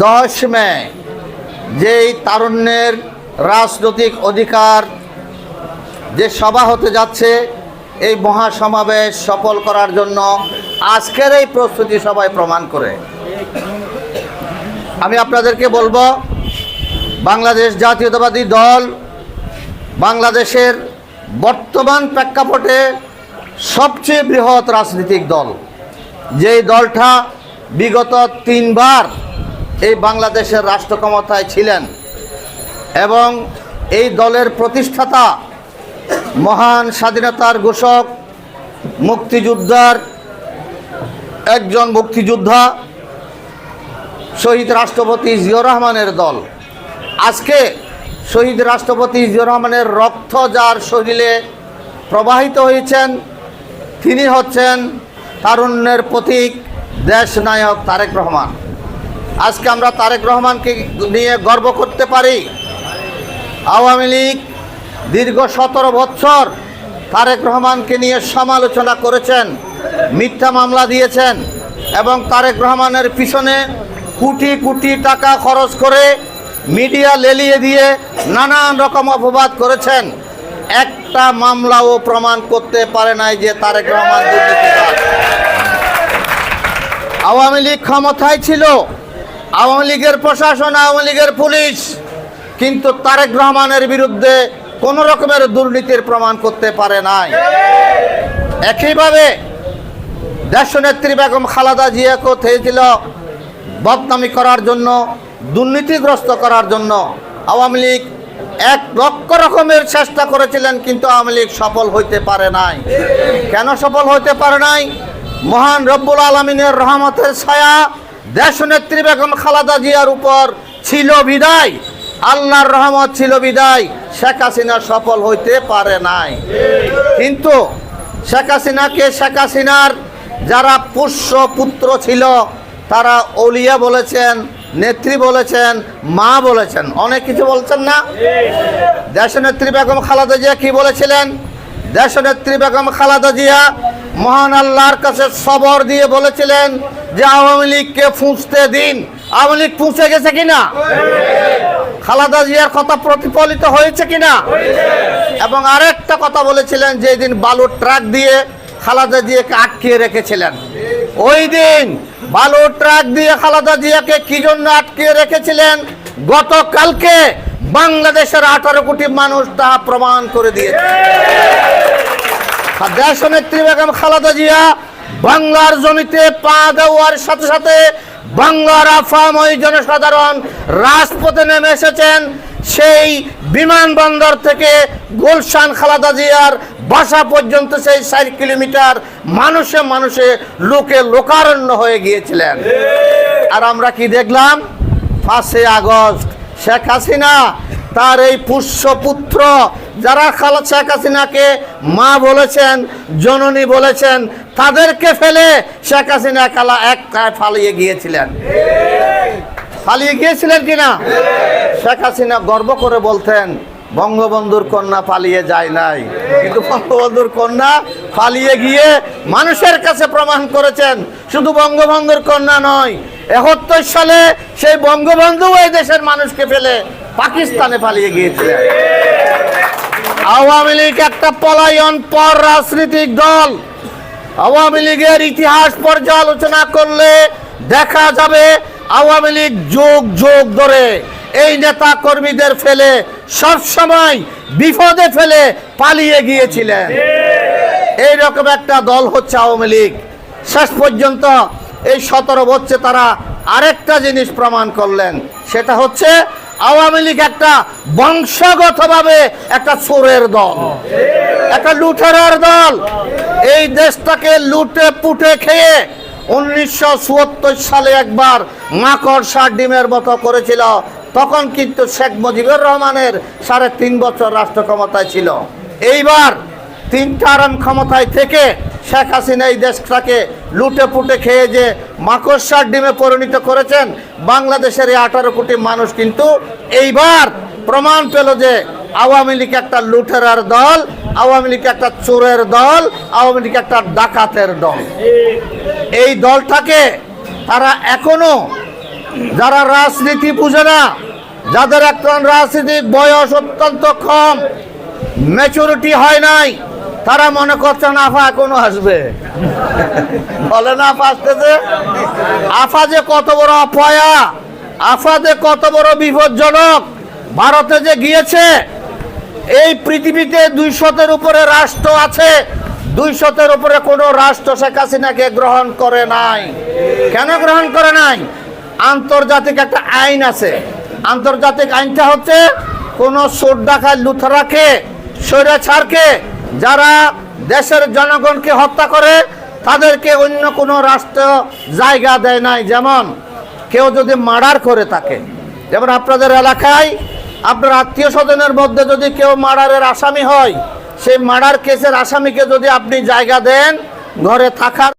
দশ মে, যেই তারুণ্যের রাজনৈতিক অধিকার যে সভা হতে যাচ্ছে, এই মহাসমাবেশ সফল করার জন্য আজকের এই প্রস্তুতি সবাই প্রমাণ করে। আমি আপনাদেরকে বলব, বাংলাদেশ জাতীয়তাবাদী দল বাংলাদেশের বর্তমান প্রেক্ষাপটে সবচেয়ে বৃহৎ রাজনৈতিক দল। যেই দলটা বিগত তিনবার এই বাংলাদেশের রাষ্ট্র ক্ষমতায় ছিলেন এবং এই দলের প্রতিষ্ঠাতা মহান স্বাধীনতার ঘোষক, মুক্তিযোদ্ধার একজন মুক্তিযোদ্ধা, শহীদ রাষ্ট্রপতি জিয়র রহমানের দল। আজকে শহীদ রাষ্ট্রপতি জিয়র রহমানের রক্ত যার শরীরে প্রবাহিত হয়েছেন, তিনি হচ্ছেন তারুণ্যের প্রতীক দেশ নায়ক তারেক রহমান। আজকে আমরা তারেক রহমানকে নিয়ে গর্ব করতে পারি। আওয়ামী লীগ দীর্ঘ সতেরো বছর তারেক রহমানকে নিয়ে সমালোচনা করেছেন, মিথ্যা মামলা দিয়েছেন এবং তারেক রহমানের পিছনে কোটি কোটি টাকা খরচ করে মিডিয়া লেলিয়ে দিয়ে নানান রকম অপবাদ করেছেন। একটা মামলাও প্রমাণ করতে পারে নাই যে তারেক রহমান আওয়ামী লীগ ক্ষমতায় ছিল। আওয়ামী লীগের প্রশাসন, আওয়ামী লীগের পুলিশ। কিন্তু তারেক রহমানের বিরুদ্ধে কোন রকমের দুর্নীতির প্রমাণ করতে পারে নাই। একইভাবে দেশনেত্রী বেগম খালাদা জিয়াকেও থেয়েছিল বদনামি করার জন্য, দুর্নীতিগ্রস্ত করার জন্য। আওয়ামী লীগ এক লক্ষ রকমের চেষ্টা করেছিলেন, কিন্তু আওয়ামী লীগ সফল হইতে পারে নাই। কেন সফল হইতে পারে নাই? মহান রব্বুল আলমিনের রহমতের ছায়া দেশনেত্রী বেগম খালাদা জিয়ার উপর ছিল বিদায়। আল্লাহর রহমত ছিল বিদায়। শেখ হাসিনা সফল হইতে পারে নাই। কিন্তু শেখ হাসিনাকে শেখ হাসিনার যারা পুষ্য পুত্র ছিল, তারা অলিয়া বলেছেন, নেত্রী বলেছেন, মা বলেছেন। অনেক কিছু বলছেন না? দেশনেত্রী বেগম খালাদা জিয়া কি বলেছিলেন? দেশনেত্রী বেগম খালাদা জিয়া মহান আল্লাহর কাছে সবর দিয়ে বলেছিলেন যে আওয়ামী লীগকে ফুঁসতে দিন। আওয়ামী লীগ ফুঁসে গেছে কিনা? খালাদা জিয়ার কথা প্রতিফলিত হয়েছে কিনা? এবং আরেকটা কথা বলেছিলেন যে দিন বালুর ট্রাক দিয়ে খালাদা জিয়াকে আটকিয়ে রেখেছিলেন। ওই দিন বালুর ট্রাক দিয়ে খালাদা জিয়াকে কি জন্য আটকিয়ে রেখেছিলেন? গতকালকে বাংলাদেশের আঠারো কোটি মানুষ তা প্রমাণ করে দিয়েছে। দেশনেত্রী বেগম খালাদা জিয়া বাংলার জমিতে পা দেওয়ার সাথে সাথে বাংলার আফাময় জনসাধারণ রাজপথে নেমে এসেছেন। সেই বিমানবন্দর থেকে গুলশান খালাদা জিয়ার বাসা পর্যন্ত সেই ষাট কিলোমিটার মানুষে মানুষে লোকে লোকারণ্য হয়ে গিয়েছিলেন। আর আমরা কি দেখলাম? পাঁচই আগস্ট শেখ হাসিনা তার এই পুষ্যপুত্র যারা খালা শেখ হাসিনাকে মা বলেছেন, জননী বলেছেন, তাদেরকে ফেলে শেখ হাসিনা কালা এক ফালিয়ে গিয়েছিলেন। ফালিয়ে গিয়েছিলেন কিনা? শেখ হাসিনা গর্ব করে বলতেন, বঙ্গবন্ধুর কন্যা পালিয়ে যায় নাই। কিন্তু বঙ্গবন্ধুর কন্যা পালিয়ে গিয়ে মানুষের কাছে প্রমাণ করেছেন, শুধু বঙ্গবন্ধুর কন্যা নয়, একাত্তর সালে সেই বঙ্গবন্ধু এই দেশের মানুষকে ফেলে পাকিস্তানে পালিয়ে গিয়েছিলেন। আওয়ামী লীগ একটা পলায়ন পর রাজনৈতিক দল। আওয়ামী লীগের ইতিহাস পর্যালোচনা করলে দেখা যাবে আওয়ামী লীগ যোগ যোগ ধরে এই নেতা কর্মীদের ফেলে সব সময় বিপদে ফেলে পালিয়ে গিয়েছিলেন। এই রকম একটা দল হচ্ছে আওয়ামী লীগ। শেষ পর্যন্ত এই সতেরো বছরে তারা আরেকটা জিনিস প্রমাণ করলেন, সেটা হচ্ছে আওয়ামী লীগ একটা বংশগতভাবে একটা চোরের দল, একটা লুঠেরার দল। এই দেশটাকে লুটে পুটে খেয়ে উনিশশো চুয়াত্তর সালে একবার মাকড়সা ডিমের মতো করেছিল। তখন কিন্তু শেখ মুজিবুর রহমানের সাড়ে তিন বছর রাষ্ট্র ক্ষমতায় ছিল। এইবার তিন টার্ম ক্ষমতায় থেকে শেখ হাসিনা এই দেশটাকে লুটে পুটে খেয়ে যে মাকড়সার ডিমে পরিণত করেছেন, বাংলাদেশের এই আঠারো কোটি মানুষ কিন্তু এইবার প্রমাণ পেল যে আওয়ামী লীগ একটা লুটেরার দল, আওয়ামী লীগ একটা চোরের দল, আওয়ামী লীগ একটা ডাকাতের দল। এই দলটাকে তারা এখনও যারা রাজনীতি বুঝে না, যাদের এখন রাজনীতিক বয়স অত্যন্ত কম ম্যাচুরিটি হয় নাই তারা মনে করছে আফা এখনও আসবে। বলে না, আফা আসতেছে। আফা যে কত বড় অপয়া, আফা যে কত বড় বিপজ্জনক, ভারতে যে গিয়েছে, এই পৃথিবীতে দুইশতের উপরে রাষ্ট্র আছে, দুইশতের উপরে কোনো রাষ্ট্র শেখ হাসিনাকে গ্রহণ করে নাই। কেন গ্রহণ করে নাই? আন্তর্জাতিক একটা আইন আছে। আন্তর্জাতিক আইনটা হচ্ছে কোন সোট ডাকায় লুথরাকে স্বৈরাচারকে যারা দেশের জনগণকে হত্যা করে, তাদেরকে অন্য কোনো রাষ্ট্র জায়গা দেয় নাই। যেমন কেউ যদি মার্ডার করে থাকে, যেমন আপনাদের এলাকায় আপনার আত্মীয় স্বজনের মধ্যে যদি কেউ মার্ডারের আসামি হয়, সেই মার্ডার কেসের আসামিকে যদি আপনি জায়গা দেন, ঘরে থাকার